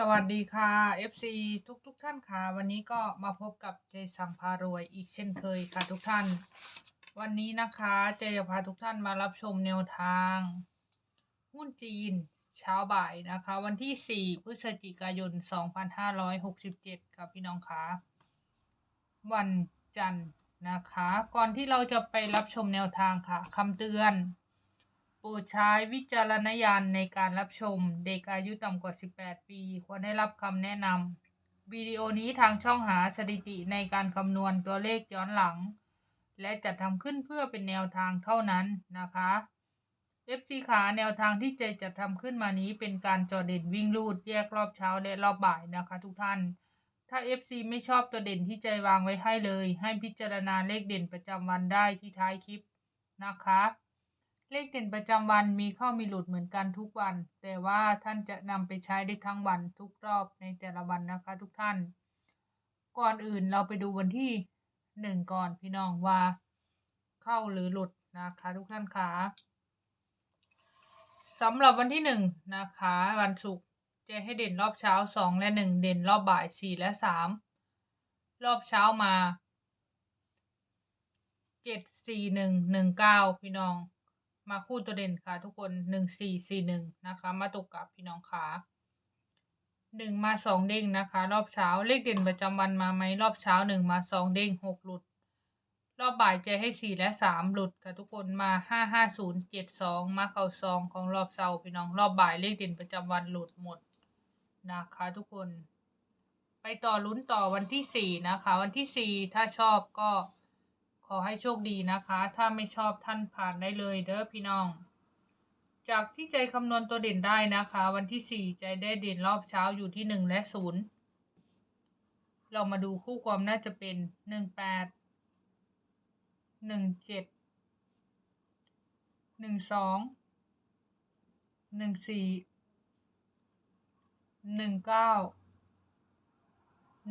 สวัสดีค่ะ FC ทุกทุกๆท่านค่ะ วันนี้ก็มาพบกับเจสังพารวยอีกเช่นเคยค่ะทุกท่าน วันนี้นะคะเจจะพาทุกท่านมารับชมแนวทาง หุ้นจีนเช้าบ่ายนะคะ วันที่ 4 พฤศจิกายน 2567ค่ะพี่น้องคะวันจันทร์นะคะ ก่อนที่เราจะไปรับชมแนวทางค่ะคำเตือน ปรดใช้วิจารณญาณในการรับชม เด็กอายุต่ำกว่า 18 ปี ควรได้รับคำแนะนำวิดีโอนี้ทางช่องหาสถิติในการคำนวณตัวเลขย้อนหลัง และจัดทำขึ้นเพื่อเป็นแนวทางเท่านั้นนะคะ FC ขาแนวทางที่เจจะทำขึ้นมานี้เป็นการจอเด่นวิ่งลูดแยกรอบเช้าและรอบบ่ายนะคะทุกท่าน ถ้า FC ไม่ชอบตัวเด่นที่ใจวางไว้ให้เลย ให้พิจารณาเลขเด่นประจำวันได้ที่ท้ายคลิปนะคะ เลขเด่นประจำวันมีเข้ามีหลุดเหมือนกันทุกวัน แต่ว่าท่านจะนำไปใช้ได้ทั้งวันทุกรอบในแต่ละวันนะคะทุกท่าน ก่อนอื่นเราไปดูวันที่หนึ่งก่อนพี่น้องว่า เข้าหรือหลุดนะคะ ทุกท่านคะสำหรับวันที่หนึ่งนะคะ วันศุกร์จะให้เด่นรอบเช้าสองและหนึ่งเด่นรอบบ่ายสี่และสามรอบเช้ามาเจ็ดสี่หนึ่งหนึ่งเก้าพี่น้อง มาคู่ตัวเด่นค่ะ ทุกคนหนึ่งสี่สี่หนึ่งนะคะ มาตกกับพี่น้องขาหนึ่งมาสองเด้งนะคะ รอบเช้าเลขเด่นประจำวันมาไหมรอบเช้าหนึ่งมาสองเด้งหกหลุด รอบบ่ายจะให้สี่และสามหลุดค่ะทุกคนมาห้าห้าศูนย์เจ็ดสองมาเข้าซองของรอบเช้าพี่น้องรอบบ่ายเลขเด่นประจำวันหลุดหมดนะคะ ทุกคน ไปต่อลุ้นต่อวันที่สี่นะคะ วันที่สี่ถ้าชอบก็ ขอให้โชคดีนะคะ ถ้าไม่ชอบท่านผ่านได้เลยเด้อพี่น้อง จากที่ใจคำนวณตัวเด่นได้นะคะ วันที่สี่ใจได้เด่นรอบเช้าอยู่ที่หนึ่งและศูนย์เรามาดูคู่ความน่าจะเป็นหนึ่งแปดหนึ่งเจ็ดหนึ่งสองหนึ่งสี่หนึ่งเก้า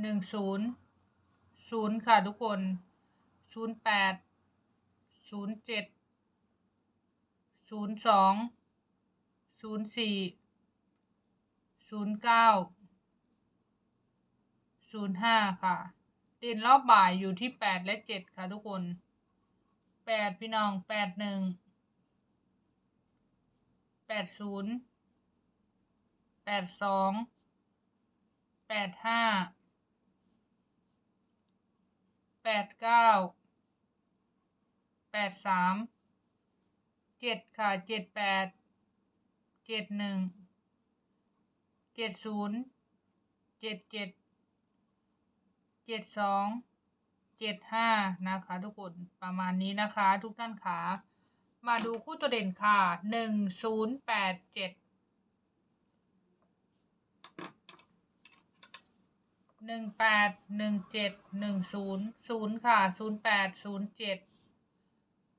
หนึ่งศูนย์ศูนย์ค่ะทุกคน ศูนย์แปดศูนย์เจ็ดศูนย์สองศูนย์สี่ศูนย์เก้าศูนย์ห้าค่ะเด่นรอบบ่ายอยู่ที่แปดและเจ็ดค่ะทุกคนแปดพี่น้องแปดหนึ่งแปดศูนย์แปดสองแปดห้าแปดเก้า แปดสามเจ็ดค่ะเจ็ดแปดเจ็ดหนึ่งเจ็ดศูนย์เจ็ดเจ็ดเจ็ดสองเจ็ดห้านะคะทุกคนประมาณนี้นะคะ ทุกท่านขามาดูคู่ตัวเด่นค่ะหนึ่งศูนย์แปดเจ็ดหนึ่งแปดหนึ่งเจ็ดหนึ่งศูนย์ศูนย์ค่ะศูนย์แปดศูนย์เจ็ด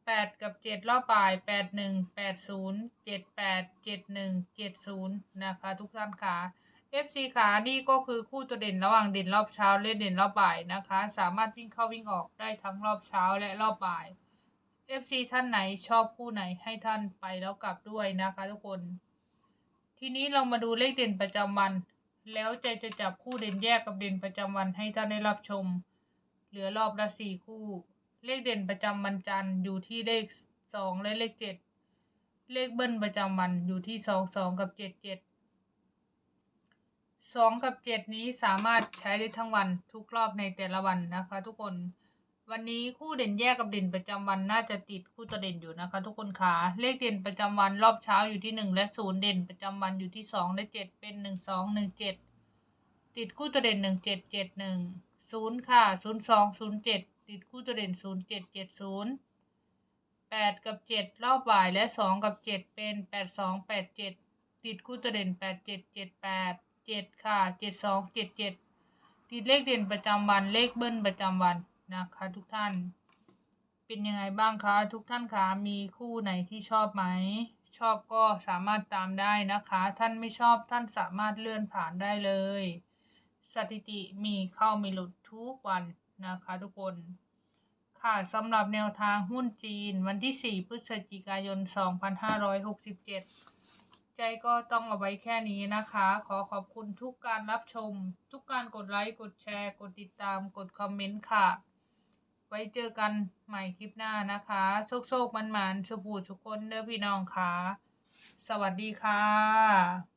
แปดกับเจ็ดรอบบ่ายแปดหนึ่งแปดศูนย์เจ็ดแปดเจ็ดหนึ่งเจ็ดศูนย์นะคะทุกท่านขา FC ขานี่ก็คือคู่ตัวเด่นระหว่างเด่นรอบเช้าและเด่นรอบบ่ายนะคะ สามารถวิ่งเข้าวิ่งออกได้ทั้งรอบเช้าและรอบบ่าย FC ท่านไหนชอบคู่ไหนให้ท่านไปแล้วกลับด้วยนะคะทุกคน ทีนี้เรามาดูเลขเด่นประจำวัน แล้วใจจะจับคู่เด่นแยกกับเด่นประจำวันให้ท่านได้รับชม เหลือรอบละสี่คู่ เลขเด่นประจำวันจันทร์อยู่ที่เลขสองและเลขเจ็ดเลขเบิ้ลประจำวันอยู่ที่สองสองกับเจ็ดเจ็ดสองกับเจ็ดนี้สามารถใช้ได้ทั้งวันทุกรอบในแต่ละวันนะคะ ทุกคนวันนี้คู่เด่นแยกกับเด่นประจำวันน่าจะติดคู่ตัวเด่นอยู่นะคะ ทุกคนค่ะเลขเด่นประจำวันรอบเช้าอยู่ที่หนึ่งและศูนย์เด่นประจำวันอยู่ที่สองและเจ็ดเป็นหนึ่งสองหนึ่งเจ็ดติดคู่ตัวเด่นหนึ่งเจ็ดเจ็ดหนึ่งศูนย์ค่ะศูนย์สองศูนย์เจ็ด ติดคู่ตัวเด่นศูนย์เจ็ดเจ็ดศูนย์แปดกับเจ็ดรอบบ่ายและสองกับเจ็ดเป็นแปดสองแปดเจ็ดติดคู่ตัวเด่นแปดเจ็ดเจ็ดแปดเจ็ดค่ะเจ็ดสองเจ็ดเจ็ดติดเลขเด่นประจำวันเลขเบิ้ลประจำวันนะคะ ทุกท่าน เป็นยังไงบ้างคะ ทุกท่านคะมีคู่ไหนที่ชอบไหม ชอบก็สามารถตามได้นะคะ ท่านไม่ชอบท่านสามารถเลื่อนผ่านได้เลย สถิติมีเข้ามีหลุดทุกวัน นะคะทุกคน ค่ะสำหรับแนวทางหุ้นจีนวันที่ 4 พฤศจิกายน 2567 ใจก็ต้องเอาไว้แค่นี้นะคะ ขอขอบคุณทุกการรับชม ทุกการกดไลค์ กดแชร์ กดติดตาม กดคอมเมนต์ค่ะ ไว้เจอกันใหม่คลิปหน้านะคะ โชคโชคมันมันๆสุขูสุขคนเด้อพี่น้องค่ะ สวัสดีค่ะ